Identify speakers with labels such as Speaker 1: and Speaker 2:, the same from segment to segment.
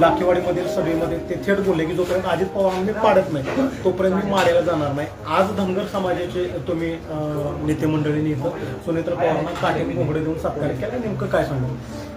Speaker 1: लाखेवाडीमधील सभेमध्ये ते थेट बोलले की जोपर्यंत अजित पवारांनी पाडत नाही तोपर्यंत मी मारायला जाणार नाही. आज धनगर समाजाचे तुम्ही नेते मंडळींनी इथं सुनेत्र पवारांना काटेन कोंबडे देऊन सत्कार केला. नेमकं काय सांगू?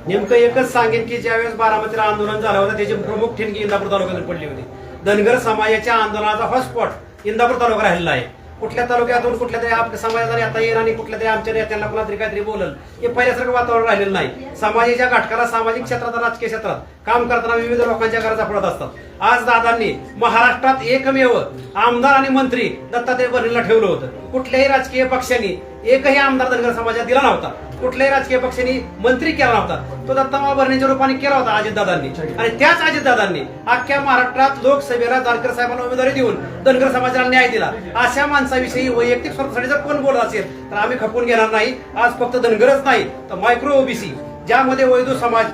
Speaker 2: नेमकं एकच सांगेन की ज्यावेळेस बारामतीला आंदोलन झालं होतं त्याची प्रमुख ठिणगी इंदापूर तालुक्यात पडली होती. धनगर समाजाच्या आंदोलनाचा हॉटस्पॉट इंदापूर तालुका राहिलेला आहे. कुठल्या तालुक्यातून कुठल्या तरी आपल्या समाजाने नेता येईल आणि कुठल्या तरी आमच्या नेत्यांना कुणातरी काहीतरी बोलल हे पहिल्यासारखं वातावरण राहिलेलं नाही. समाजाच्या घटकाला सामाजिक क्षेत्रात राजकीय क्षेत्रात काम करताना विविध लोकांच्या गरजा पडत असतात. आज दादांनी महाराष्ट्रात एकमेव आमदार आणि मंत्री दत्तात्रय बर्णीला ठेवलं होतं. कुठल्याही राजकीय पक्षांनी एकही आमदार धनगर समाजात दिला नव्हता. कुठल्याही राजकीय पक्षांनी मंत्री केला नव्हता. तो दत्तामा भरणीच्या रूपाने केला होता अजितदादांनी. आणि त्याच अजितदादांनी अख्ख्या महाराष्ट्रात लोकसभेला जानकर साहेबांना उमेदवारी देऊन धनगर समाजाला न्याय दिला. अशा माणसाविषयी वैयक्तिक स्वरूपासाठी जर कोण बोलत असेल तर आम्ही खपून घेणार नाही. आज फक्त धनगरच नाही तर मायक्रो ओबीसी ज्यामध्ये वैदू समाज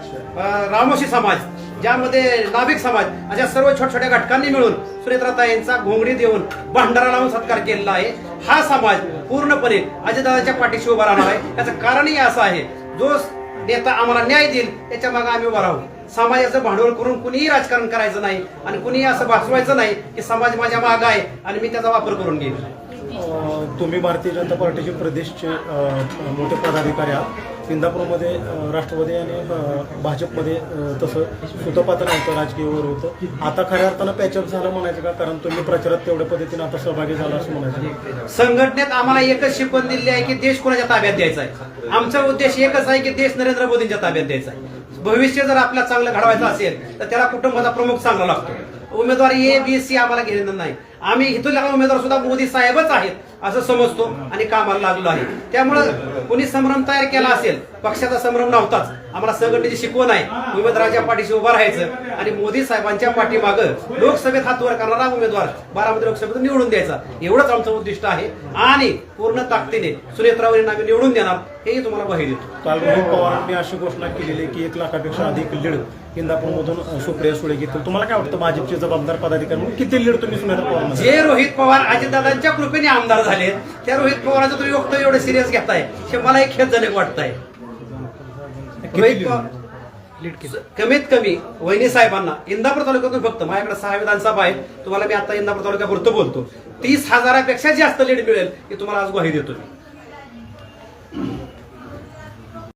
Speaker 2: रामोशी समाज ज्यामध्ये नाभिक समाज अशा सर्व छोट्या छोट्या घटकांनी मिळून सुनेत्राताईंचा घोंगडी देऊन भांडारा लावून सत्कार केलेला आहे. हा समाज पूर्णपणे अजितदादाच्या पाठीशी उभा राहणार आहे. त्याचं कारणही असं आहे जो नेता आम्हाला न्याय देईल त्याच्यामागे आम्ही उभा राहू. समाजाचं भांडवल करून कुणीही राजकारण करायचं नाही आणि कुणीही असं भासवायचं नाही की समाज माझ्या माग आहे आणि मी त्याचा वापर करून घेईन
Speaker 1: तुम्ही भारतीय जनता पार्टीचे प्रदेशचे मोठे पदाधिकारी आहात. इंदापूरमध्ये राष्ट्रवादी आणि भाजपमध्ये तसं सुतपात्र नव्हतं राजकीयवर होतं. आता खऱ्या अर्थानं पॅचअप झालं म्हणायचं का? कारण तुम्ही प्रचारात तेवढ्या पद्धतीने आता सहभागी झाला असं म्हणायचं
Speaker 2: संघटनेत आम्हाला एकच शिकवण दिली आहे की देश कोणाच्या ताब्यात द्यायचा आहे? आमचा उद्देश एकच आहे की देश नरेंद्र मोदींच्या ताब्यात द्यायचा आहे. भविष्य जर आपल्याला चांगलं घडवायचं असेल तर त्याला कुटुंबाचा प्रमुख चांगला लागतो. उमेदवार ए बी सी आम्हाला घेणं नाही. आम्ही इथून उमेदवार सुद्धा मोदी साहेबच आहेत असं समजतो आणि कामाला लागलो आहे. त्यामुळं कोणी संभ्रम तयार केला असेल पक्षाचा संभ्रम नव्हताच. आम्हाला संघटनेची शिकवण आहे. उमेदवाराच्या पाठीशी उभा राहायचं आणि मोदी साहेबांच्या पाठीमागं लोकसभेत हात वर करणारा उमेदवार बारामती लोकसभेतून निवडून द्यायचा. एवढंच आमचं उद्दिष्ट आहे. आणि पूर्ण ताकदीने सुनेत्रावरील आम्ही निवडून देणार हेही तुम्हाला माहिती देतो.
Speaker 1: काल रोहित पवारांनी अशी घोषणा केलेली की एक लाखापेक्षा अधिक लीड इंदापूरमधून सुप्रिया सुळे घेतील. तुम्हाला काय वाटतं भाजपचे जबाबदार पदाधिकारी म्हणून किती लीड तुम्ही सुनेत्र पवार
Speaker 2: जे रोहित पवार अजितदादांच्या कृपेने आमदार झाले त्या रोहित पवाराचं तुम्ही वक्तव्य एवढं सिरियस घेताय हे मला एक खेदजनक वाटतंय. रोहित पवार कमीत कमी वहिनी साहेबांना इंदापूर तालुक्यातून फक्त माझ्याकडे सहा विधानसभा आहेत तुम्हाला मी आता इंदापूर तालुक्यापुरतं बोलतो. तीस हजारापेक्षा जास्त लीड मिळेल हे तुम्हाला आज ग्वाही देतो मी.